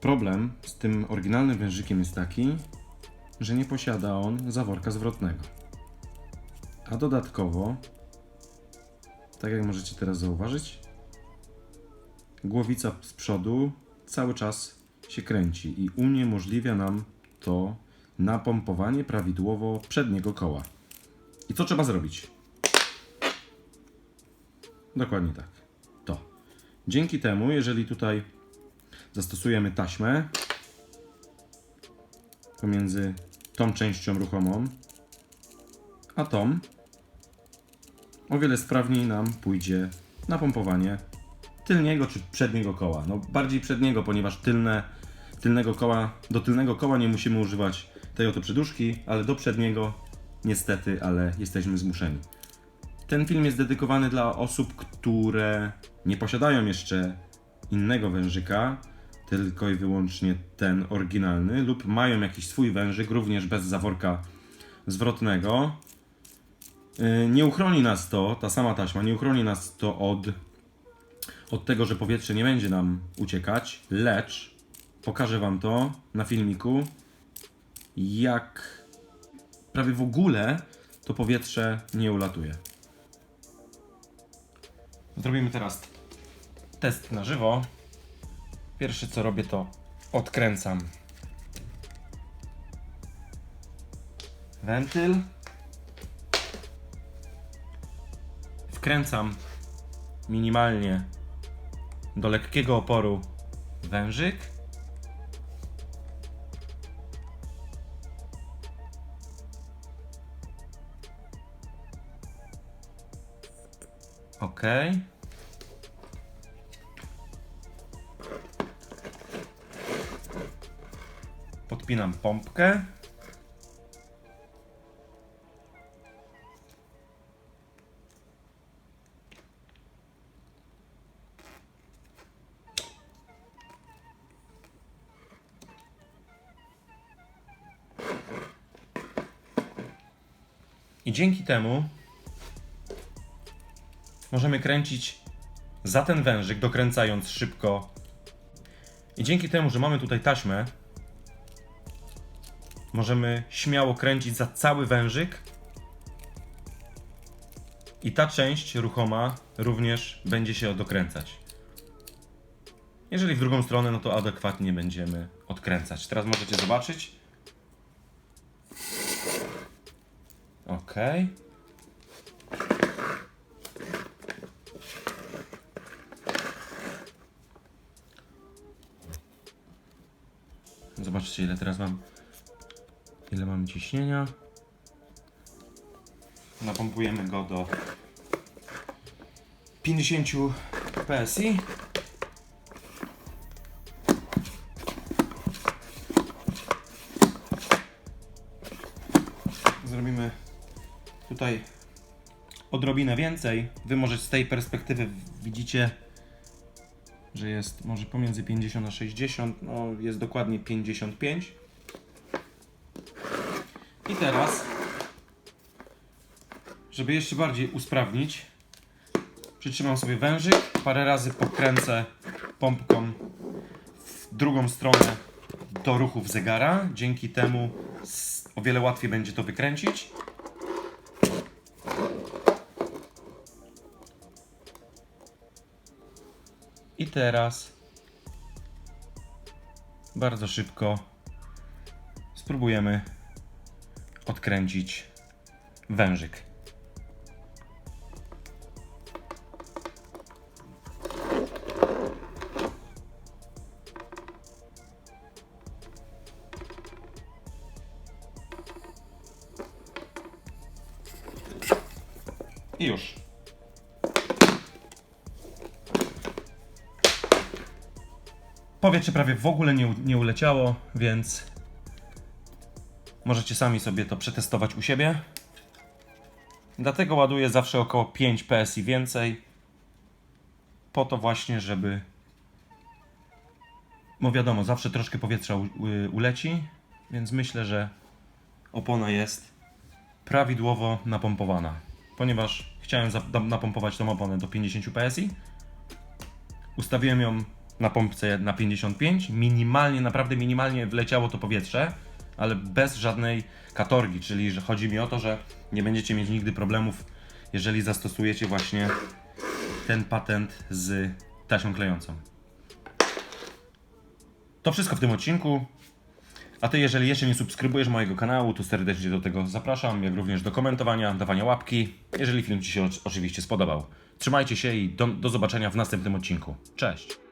Problem z tym oryginalnym wężykiem jest taki, że nie posiada on zaworka zwrotnego. A dodatkowo, tak jak możecie teraz zauważyć, głowica z przodu cały czas się kręci i uniemożliwia nam to napompowanie prawidłowo przedniego koła. I co trzeba zrobić? Dokładnie tak. To. Dzięki temu, jeżeli tutaj zastosujemy taśmę pomiędzy tą częścią ruchomą a tą, o wiele sprawniej nam pójdzie napompowanie tylniego czy przedniego koła. No bardziej przedniego, ponieważ tylne, tylnego koła, do tylnego koła nie musimy używać tej oto przyduszki, ale do przedniego niestety, ale jesteśmy zmuszeni. Ten film jest dedykowany dla osób, które nie posiadają jeszcze innego wężyka, tylko i wyłącznie ten oryginalny, lub mają jakiś swój wężyk, również bez zaworka zwrotnego. Yy, Nie uchroni nas to, ta sama taśma, nie uchroni nas to od, od tego, że powietrze nie będzie nam uciekać, lecz pokażę Wam to na filmiku, jak prawie w ogóle to powietrze nie ulatuje. Zrobimy teraz test na żywo. Pierwsze co robię to odkręcam wentyl. Wkręcam minimalnie do lekkiego oporu wężyk. Ok. Podpinam pompkę. I dzięki temu możemy kręcić za ten wężyk, dokręcając szybko. I dzięki temu, że mamy tutaj taśmę, możemy śmiało kręcić za cały wężyk. I ta część ruchoma również będzie się dokręcać. Jeżeli w drugą stronę, no to adekwatnie będziemy odkręcać. Teraz możecie zobaczyć. Ok. Zobaczcie ile teraz mam ile mamy ciśnienia. Napompujemy go do 50 PSI. Zrobimy tutaj odrobinę więcej. Wy może z tej perspektywy widzicie, że jest może pomiędzy 50 a 60, no jest dokładnie 55. I teraz, żeby jeszcze bardziej usprawnić, przytrzymam sobie wężyk, parę razy pokręcę pompką w drugą stronę do ruchów zegara. Dzięki temu o wiele łatwiej będzie to wykręcić. I teraz bardzo szybko spróbujemy odkręcić wężyk. I już. Powietrze prawie w ogóle nie, nie uleciało, więc możecie sami sobie to przetestować u siebie. Dlatego ładuję zawsze około 5 PSI więcej. Po to właśnie, żeby. No wiadomo, zawsze troszkę powietrza uleci, więc myślę, że opona jest prawidłowo napompowana. Ponieważ chciałem napompować tą oponę do 50 PSI, ustawiłem ją na pompce na 55. Minimalnie, naprawdę minimalnie wleciało to powietrze, ale bez żadnej katorgi, czyli że chodzi mi o to, że nie będziecie mieć nigdy problemów, jeżeli zastosujecie właśnie ten patent z taśmą klejącą. To wszystko w tym odcinku. A ty, jeżeli jeszcze nie subskrybujesz mojego kanału, to serdecznie do tego zapraszam, jak również do komentowania, dawania łapki, jeżeli film Ci się oczywiście spodobał. Trzymajcie się i do, do zobaczenia w następnym odcinku. Cześć!